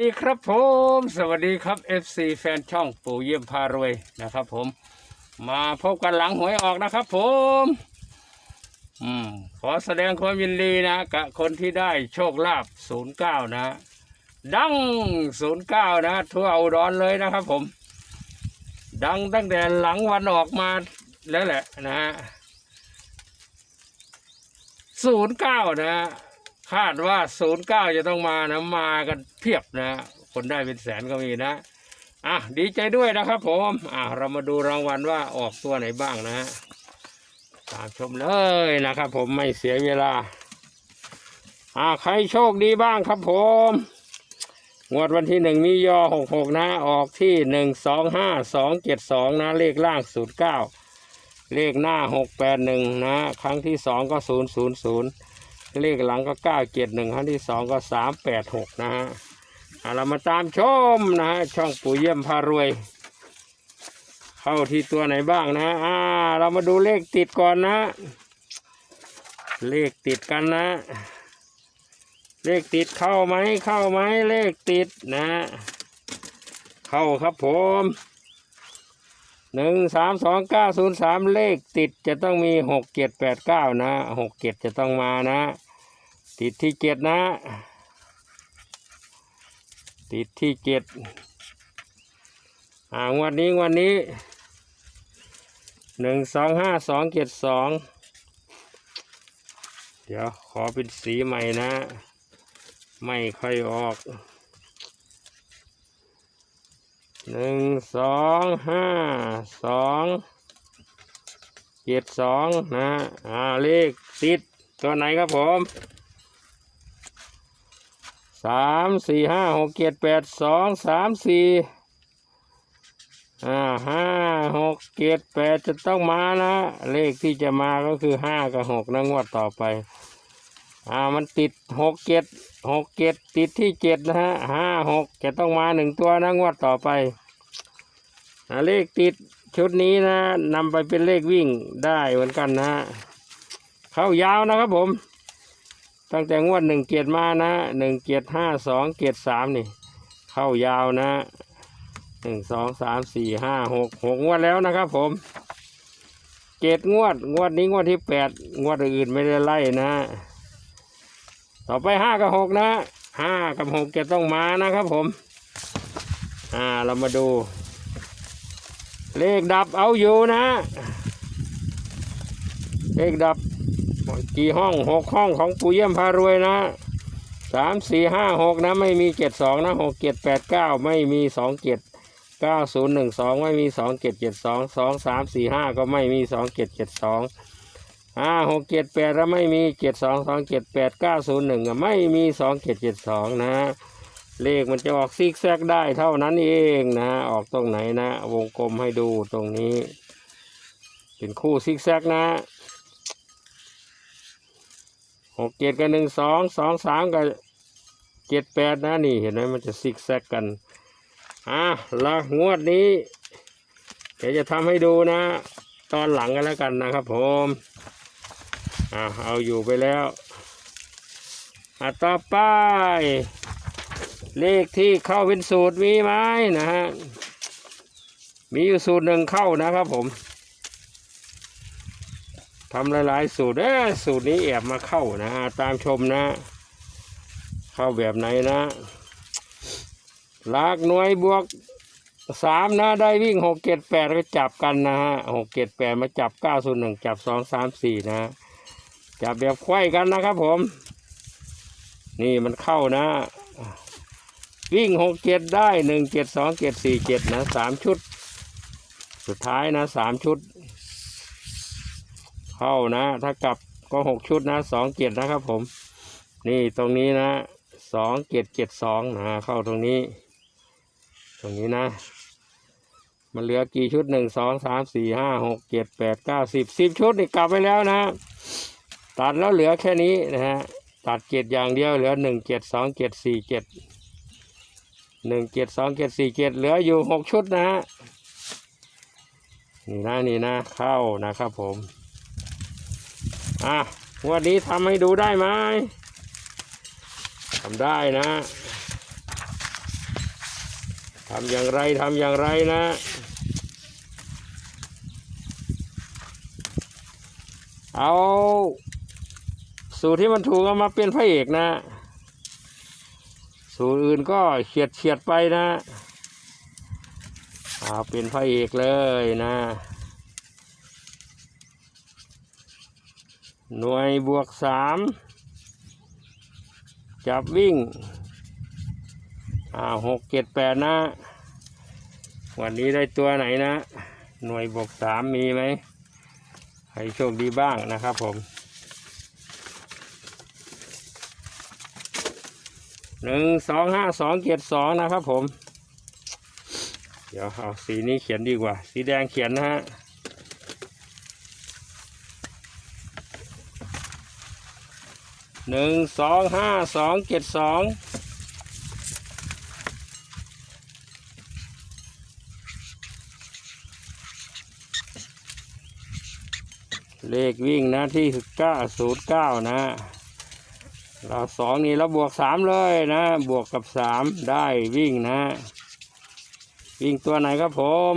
สวัสดีครับผม สวัสดีครับ FC แฟนช่องปู่เยี่ยมพารวยนะครับ ผม มาพบกันหลังหวยออกนะครับ ผม อืมขอแสดงความยินดีนะกับคนที่ได้โชคลาภ09 นะ ดัง 09 นะ ทั่วอุดรเลยนะครับ ผม ดังตั้งแต่หลังวันออกมาแล้วแหละนะฮะ09 นะ คาดว่า 09 จะต้องมานะมากันเพียบนะ คนได้เป็นแสนก็มีนะ อะ ดีใจด้วยนะครับผม อะ เรามาดูรางวัลว่าออกตัวไหนบ้างนะฮะตามชมเลยนะครับผมไม่เสียเวลา อะ ใครโชคดีบ้างครับผม งวดวันที่หนึ่งมียอหกหกนะ ออกที่หนึ่งสองห้าสองเจ็ดสองนะ เลขล่างศูนย์เก้าเลขหน้าหกแปดหนึ่งนะ ครั้งที่สองก็ศูนย์ศูนย์ศูนย์ เลขหลังก็เก้าเจ็ดหนึ่งครั้งที่สองก็สามแปดหกนะฮะอะเรามาตามชมนะฮะช่องปู่เยี่ยมพารวย เข้าที่ตัวไหนบ้างนะอ่าเรามาดูเลขติดก่อนนะ เลขติดกันนะ เลขติดเข้าไหมเข้าไหมเลขติดนะ เข้าครับผม หนึ่งสามสองเก้าศูนย์สามเลขติดจะต้องมีหกเจ็ดแปดเก้านะหกเจ็ดจะต้องมานะ ติดที่เจ็ดนะ ติดที่เจ็ดอ่างวดนี้งวันนี้หนึ่งสองห้าสองเจ็ดสองเดี๋ยวขอเป็นสีใหม่นะ ไม่ค่อยออก หนึ่งสองห้าสองเจ็ดสองนะอ่าเลขติดตัวไหนครับผมสามสี่ห้าหกเจ็ดแปดสองสามสี่อ่าห้าหกเจ็ดแปดจะต้องมานะ เลขที่จะมาก็คือห้ากับหกนะงวดต่อไป อ่ามันติดหกเจ็ด หกเจ็ดติดที่เจ็ดนะฮะห้าหกจะต้องมาหนึ่งตัวนะงวดต่อไปเลขติดชุดนี้นะนำไปเป็นเลขวิ่งได้เหมือนกันนะฮะเข้ายาวนะครับผม ตั้งแต่งวดหนึ่งเกียรมานะหนึ่งเกียรห้าสองเกียรสามนี่ เข้ายาวนะหนึ่งสองสามสี่ห้าหกหกงวดแล้วนะครับผมเจ็ดงวด งวดนี้งวดที่แปดงวดอื่นไม่ได้ไล่นะ ต่อไปห้ากับหกนะห้ากับหกจะต้องมานะครับผม อ่าเรามาดู เลขดับเอาอยู่นะ เลขดับกี่ห้องหกห้องของปู่เยี่ยมพารวยนะสามสี่ห้าหกนะไม่มีเจ็ดสองนะหกเจ็ดแปดเก้าไม่มีสองเจ็ดเก้าศูนย์หนึ่งสองไม่มีสองเจ็ดเจ็ดสองสองสามสี่ห้าก็ไม่มีสองเจ็ดเจ็ดสอง ห้าหกเจ็ดแปดแล้วไม่มีเจ็ดสองสองเจ็ดแปดเก้าศูนย์หนึ่งไม่มีสองเจ็ดเจ็ดสองนะเลขมันจะออกซิกแซกได้เท่านั้นเองนะออกตรงไหนนะ วงกลมให้ดูตรงนี้ เป็นคู่ซิกแซกนะหกเจ็ดกับหนึ่งสองสองสามกับเจ็ดแปดนะนี่เห็นไหมมันจะซิกแซกกันอะละงวดนี้ เดี๋ยวจะทำให้ดูนะ ตอนหลังกันแล้วกันนะครับผม อ่าเอาอยู่ไปแล้วอะต่อไป เลขที่เข้าเป็นสูตรมีไหมนะฮะ มีอยู่สูตรหนึ่งเข้านะครับผมทำหลายๆสูตรเออสูตรนี้แอบมาเข้านะฮะตามชมนะ เข้าแบบไหนนะลากหน่วยบวกสามนะได้วิ่งหกเจ็ดแปดก็จับกันนะฮะหกเจ็ดแปดมาจับเก้าศูนย์หนึ่งจับสองสามสี่นะ จับแบบไขว้กันนะครับผม นี่มันเข้านะ วิ่งหกเจ็ดได้หนึ่งเจ็ดสองเจ็ดสี่เจ็ดนะสามชุด สุดท้ายนะสามชุด เข้านะ ถ้ากลับก็หกชุดนะสองเจ็ดนะครับผม นี่ตรงนี้นะสองเจ็ดเจ็ดสองนะเข้าตรงนี้ ตรงนี้นะ มันเหลือกี่ชุดหนึ่งสองสามสี่ห้าหกเจ็ดแปดเก้าสิบสิบชุดนี่กลับไปแล้วนะ ตัดแล้วเหลือแค่นี้นะฮะตัดเจ็ดอย่างเดียวเหลือหนึ่งเจ็ดสองเจ็ดสี่เจ็ดหนึ่งเจ็ดสองเจ็ดสี่เจ็ดเหลืออยู่หกชุดนะฮะนี่นะนี่นะเข้านะครับผมอะวันนี้ทำให้ดูได้ไหมทำได้นะทำอย่างไรทำอย่างไรนะเอา สูตรที่มันถูกเอามาเป็นพระเอกนะ สูตรอื่นก็เฉียดเฉียดไปนะเอาเป็นพระเอกเลยนะ หน่วยบวกสามจับวิ่งอ่าหกเจ็ดแปดนะ วันนี้ได้ตัวไหนนะ หน่วยบวกสามมีไหมให้โชคดีบ้างนะครับผม หนึ่งสองห้าสองเจ็ดสองนะครับผม เดี๋ยวเอาสีนี้เขียนดีกว่า สีแดงเขียนนะฮะหนึ่งสองห้าสองเจ็ดสองเลขวิ่งนะที่เก้าศูนย์เก้านะ เราสองนี่เราบวกสามเลยนะ บวกกับสามได้วิ่งนะ วิ่งตัวไหนครับผม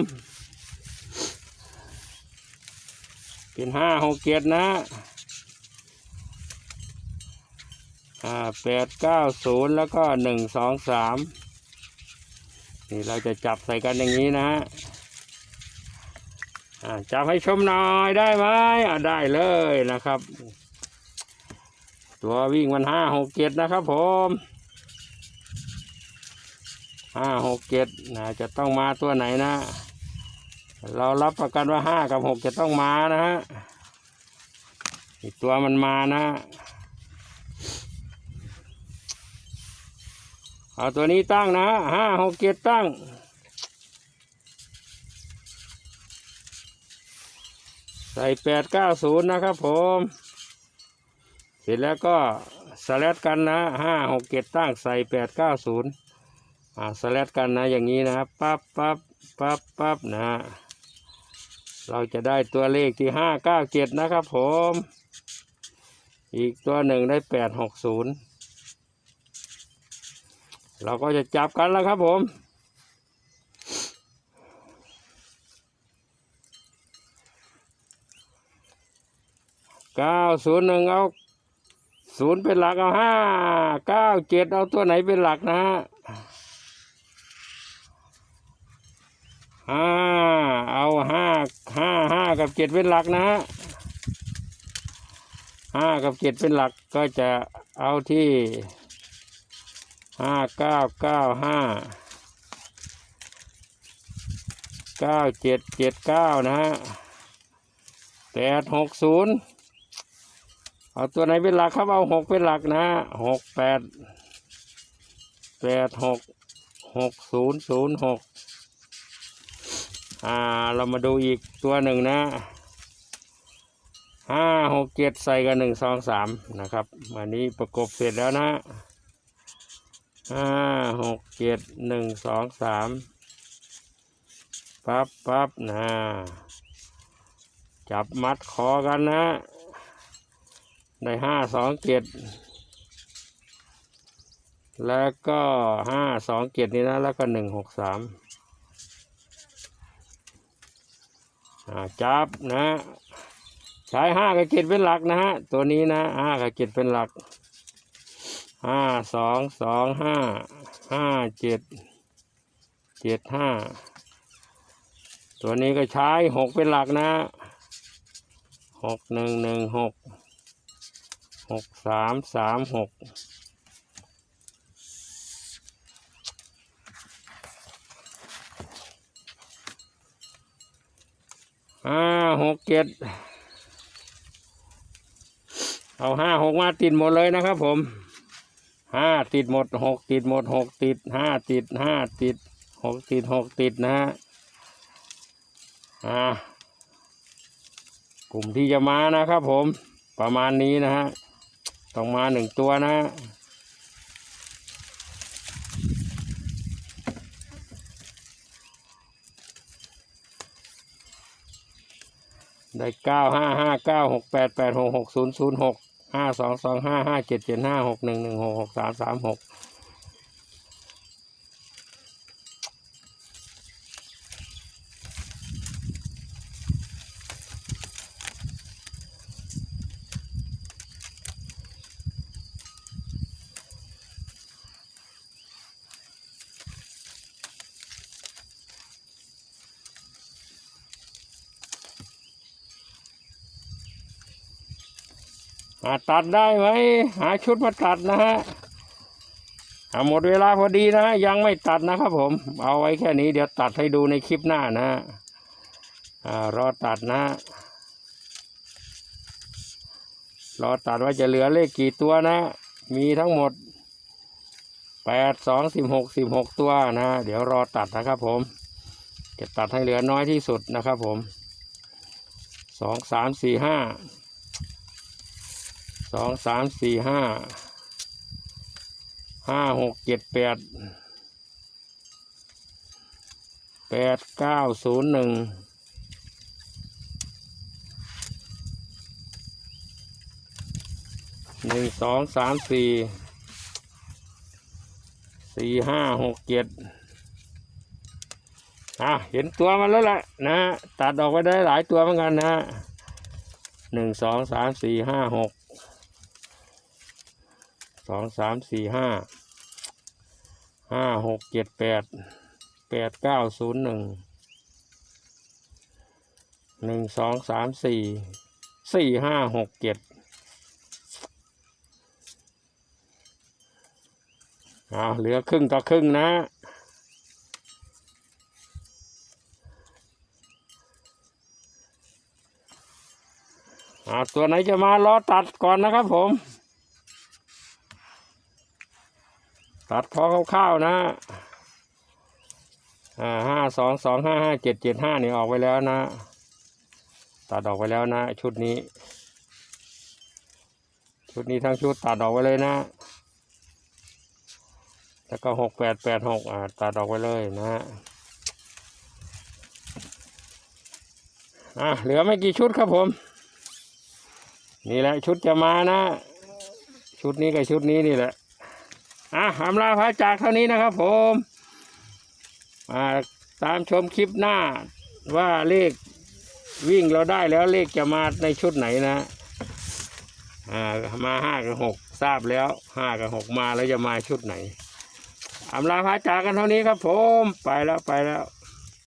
เป็นห้าหกเจ็ดนะอ่าแปดเก้าศูนย์แล้วก็หนึ่งสองสามนี่เราจะจับใส่กันอย่างนี้นะฮะอ่าจับให้ชมหน่อยได้ไหมอ่าได้เลยนะครับ ตัววิ่งมันห้าหกเจ็ดนะครับผมห้าหกเจ็ดนะจะต้องมาตัวไหนนะ เรารับประกันว่าห้ากับหกจะต้องมานะฮะอีกตัวมันมานะ เอาตัวนี้ตั้งนะห้าหกเจ็ดตั้งใส่แปดเก้าศูนย์นะครับผม ร็จแล้วก็สแลดกันนะห้าหกเจ็ดตั้งใส่แปดเก้าศูนย์อ่าสแลดกันนะอย่างนี้นะครับปั๊บปั๊บปั๊บปั๊บนะเราจะได้ตัวเลขที่ห้าเก้าเจ็ดนะครับผม อีกตัวหนึ่งได้แปดหกศูนย์เราก็จะจับกันแล้วครับผมเก้าศูนย์หนึ่งเอา ศูนย์เป็นหลักเอาห้าเก้าเจ็ดเอาตัวไหนเป็นหลักนะฮะห้าเอาห้าห้าห้ากับเจ็ดเป็นหลักนะฮะห้ากับเจ็ดเป็นหลักก็จะเอาที่ห้าเก้าเก้าห้าเก้าเจ็ดเจ็ดเก้านะฮะแปดหกศูนย์ เอาตัวไหนเป็นหลักครับเอาหกเป็นหลักนะหกแปดแปดหกหกศูนย์ศูนย์หกอ่าเรามาดูอีกตัวหนึ่งนะห้าหกเจ็ดใส่กันหนึ่งสองสามนะครับวันนี้ประกบเสร็จแล้วนะห้าหกเจ็ดหนึ่งสองสามปั๊บปั๊บนะจับมัดคอกันนะ ได้ห้าสองเจ็ดแล้วก็ห้าสองเจ็ดนี่นะ แล้วก็หนึ่งหกสามจับนะ ใช้ห้ากับเจ็ดเป็นหลักนะฮะ ตัวนี้นะห้ากับเจ็ดเป็นหลักห้าสองสองห้าห้าเจ็ดเจ็ดห้าตัวนี้ก็ใช้หกเป็นหลักนะหกหนึ่งหนึ่งหก หกสามสามหกห้าหกเจ็ดเอาห้าหกมาติดหมดเลยนะครับผมห้าติดหมดหกติดหมดหกติดห้าติดห้าติดหกติดหกติดนะฮะอ่ากลุ่มที่จะมานะครับผมประมาณนี้นะฮะ ต้องมาหนึ่งตัวนะได้เก้าห้าห้าเก้าหกแปดแปดหกหกศูนย์ศูนย์หกห้าสองสองห้าห้าเจ็ดเจ็ดห้าหกหนึ่งหนึ่งหกหกสามสามหก ตัดได้ไหมหาชุดมาตัดนะฮะหมดเวลาพอดีนะยังไม่ตัดนะครับผม เอาไว้แค่นี้เดี๋ยวตัดให้ดูในคลิปหน้านะอรอตัดนะฮะรอตัดว่าจะเหลือเลขกี่ตัวนะ มีทั้งหมดแปดสองสิบหกสิบหกตัวนะ เดี๋ยวรอตัดนะครับผม จะตัดให้เหลือน้อยที่สุดนะครับผมสองสามสี่ห้า สองสามสี่ห้าห้าหกเจ็ดแปดแปดเก้าศูนย์หนึ่งหนึ่งสองสามสี่สี่ห้าหกเจ็ดอะเห็นตัวมันแล้วแหละนะ ตัดออกไปได้หลายตัวเหมือนกันนะหนึ่งสองสามสี่ห้าหก องสามสี่ห้าห้าหกเจ็ดแปดแปดเก้าศูนย์หนึ่งหนึ่งสองสามสี่สี่ห้าหกเจ็ดอ่าเหลือครึ่งต่อครึ่งนะอ่าตัวไหนจะมารอตัดก่อนนะครับผม ตัดพอคร่าวๆนะอ่าห้าสองสองห้าห้าเจ็ดเจ็ดห้านี่ออกไปแล้วนะ ตัดออกไปแล้วนะ ชุดนี้ ชุดนี้ทั้งชุดตัดออกไปเลยนะ แล้วก็หกแปดแปดหกอ่าตัดออกไปเลยนะฮะอะเหลือไม่กี่ชุดครับผม นี่แหละชุดจะมานะ ชุดนี้กับชุดนี้นี่แหละ อะอำลาพระจากเท่านี้นะครับผมมาตามชมคลิปหน้าว่าเลขวิ่งเราได้แล้วเลขจะมาในชุดไหนนะอ่ามาห้ากับหกทราบแล้วห้ากับหกมาแล้วจะมาชุดไหนอำลาพระจากกันเท่านี้ครับผม ไปแล้วไปแล้ว